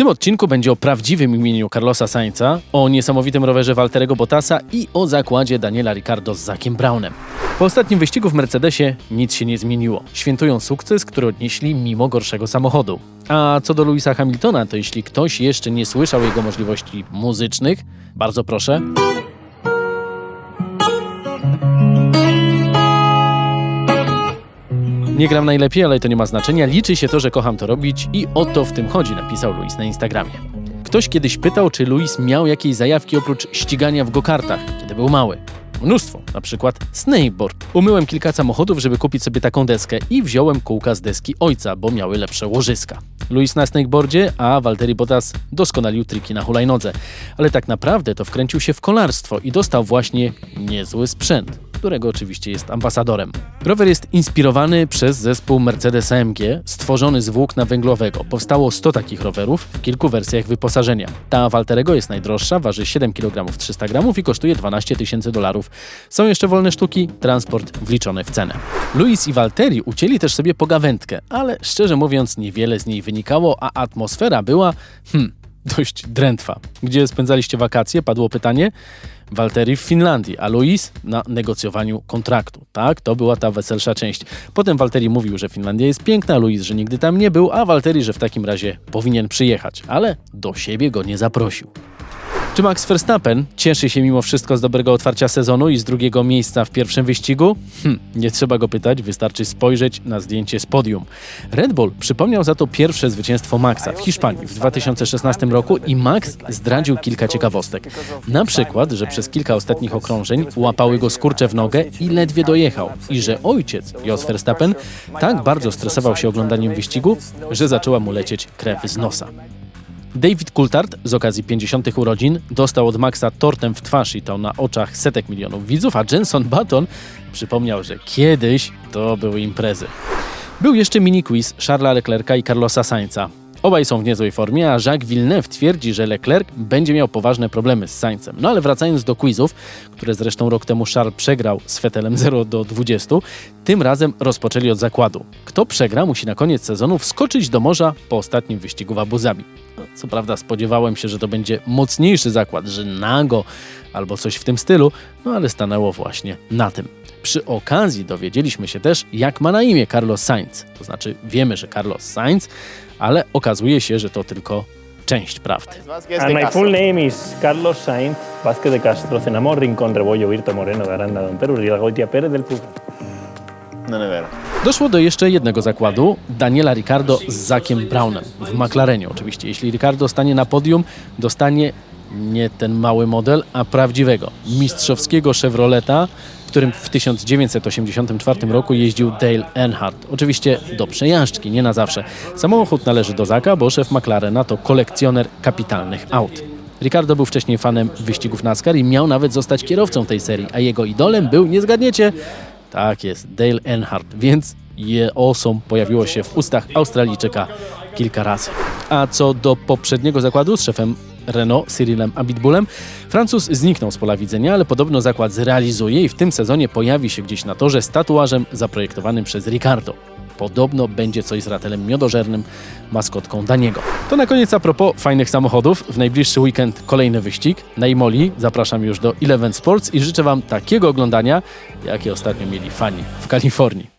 tym odcinku będzie o prawdziwym imieniu Carlosa Sainza, o niesamowitym rowerze Walterego Bottasa i o zakładzie Daniela Ricardo z Zakiem Brownem. Po ostatnim wyścigu w Mercedesie nic się nie zmieniło. Świętują sukces, który odnieśli mimo gorszego samochodu. A co do Louisa Hamiltona, to jeśli ktoś jeszcze nie słyszał jego możliwości muzycznych, bardzo proszę. Nie gram najlepiej, ale to nie ma znaczenia. Liczy się to, że kocham to robić i o to w tym chodzi, napisał Luis na Instagramie. Ktoś kiedyś pytał, czy Luis miał jakieś zajawki oprócz ścigania w gokartach, kiedy był mały. Mnóstwo, na przykład snakeboard. Umyłem kilka samochodów, żeby kupić sobie taką deskę i wziąłem kółka z deski ojca, bo miały lepsze łożyska. Luis na snakeboardzie, a Valtteri Bottas doskonalił triki na hulajnodze. Ale tak naprawdę to wkręcił się w kolarstwo i dostał właśnie niezły sprzęt którego oczywiście jest ambasadorem. Rower jest inspirowany przez zespół Mercedes AMG, stworzony z włókna węglowego. Powstało 100 takich rowerów w kilku wersjach wyposażenia. Ta Walterego jest najdroższa, waży 7 kg 300 g i kosztuje 12 tysięcy dolarów. Są jeszcze wolne sztuki, transport wliczony w cenę. Luis i Walteri ucięli też sobie pogawędkę, ale szczerze mówiąc niewiele z niej wynikało, a atmosfera była, hmm, dość drętwa. Gdzie spędzaliście wakacje? Padło pytanie. Walteri w Finlandii, a Luis na negocjowaniu kontraktu. Tak, to była ta weselsza część. Potem Walteri mówił, że Finlandia jest piękna, Luis, że nigdy tam nie był, a Walteri, że w takim razie powinien przyjechać, ale do siebie go nie zaprosił. Czy Max Verstappen cieszy się mimo wszystko z dobrego otwarcia sezonu i z drugiego miejsca w pierwszym wyścigu? Hm, nie trzeba go pytać, wystarczy spojrzeć na zdjęcie z podium. Red Bull przypomniał za to pierwsze zwycięstwo Maxa w Hiszpanii w 2016 roku i Max zdradził kilka ciekawostek. Na przykład, że przez kilka ostatnich okrążeń łapały go skurcze w nogę i ledwie dojechał. I że ojciec, Jos Verstappen, tak bardzo stresował się oglądaniem wyścigu, że zaczęła mu lecieć krew z nosa. David Coulthard z okazji 50. urodzin dostał od Maxa tortem w twarz i to na oczach setek milionów widzów, a Jenson Button przypomniał, że kiedyś to były imprezy. Był jeszcze mini quiz Charlesa Leclerca i Carlosa Sainza. Obaj są w niezłej formie, a Jacques Villeneuve twierdzi, że Leclerc będzie miał poważne problemy z Saincem. No ale wracając do quizów, które zresztą rok temu Charles przegrał z Vettelem 0 do 20, tym razem rozpoczęli od zakładu. Kto przegra, musi na koniec sezonu wskoczyć do morza po ostatnim wyścigu w Abu Zabi. No, co prawda spodziewałem się, że to będzie mocniejszy zakład, że nago albo coś w tym stylu, no ale stanęło właśnie na tym. Przy okazji dowiedzieliśmy się też, jak ma na imię Carlos Sainz. To znaczy, wiemy, że Carlos Sainz, ale okazuje się, że to tylko część prawdy. And my full name is Carlos Sainz Vázquez de Castro, Cenamor, Rincón, Rebollo, Virto, Moreno, de Aranda, Don Perú, Goitia, Pérez del Pufo. No nevera. Doszło do jeszcze jednego zakładu, Daniela Ricardo z Zakiem Brownem, w McLarenie oczywiście. Jeśli Ricardo stanie na podium, dostanie nie ten mały model, a prawdziwego, mistrzowskiego Chevroleta, którym w 1984 roku jeździł Dale Earnhardt. Oczywiście do przejażdżki, nie na zawsze. Samochód należy do Zaka, bo szef McLarena to kolekcjoner kapitalnych aut. Ricardo był wcześniej fanem wyścigów NASCAR i miał nawet zostać kierowcą tej serii, a jego idolem był, nie zgadniecie, tak jest, Dale Earnhardt, więc je osą pojawiło się w ustach Australijczyka kilka razy. A co do poprzedniego zakładu z szefem Renault, Cyrilem Abitbulem, Francuz zniknął z pola widzenia, ale podobno zakład zrealizuje i w tym sezonie pojawi się gdzieś na torze z tatuażem zaprojektowanym przez Ricardo. Podobno będzie coś z ratelem miodożernym, maskotką Daniego. To na koniec a propos fajnych samochodów. W najbliższy weekend kolejny wyścig. Na Imoli zapraszam już do Eleven Sports i życzę Wam takiego oglądania, jakie ostatnio mieli fani w Kalifornii.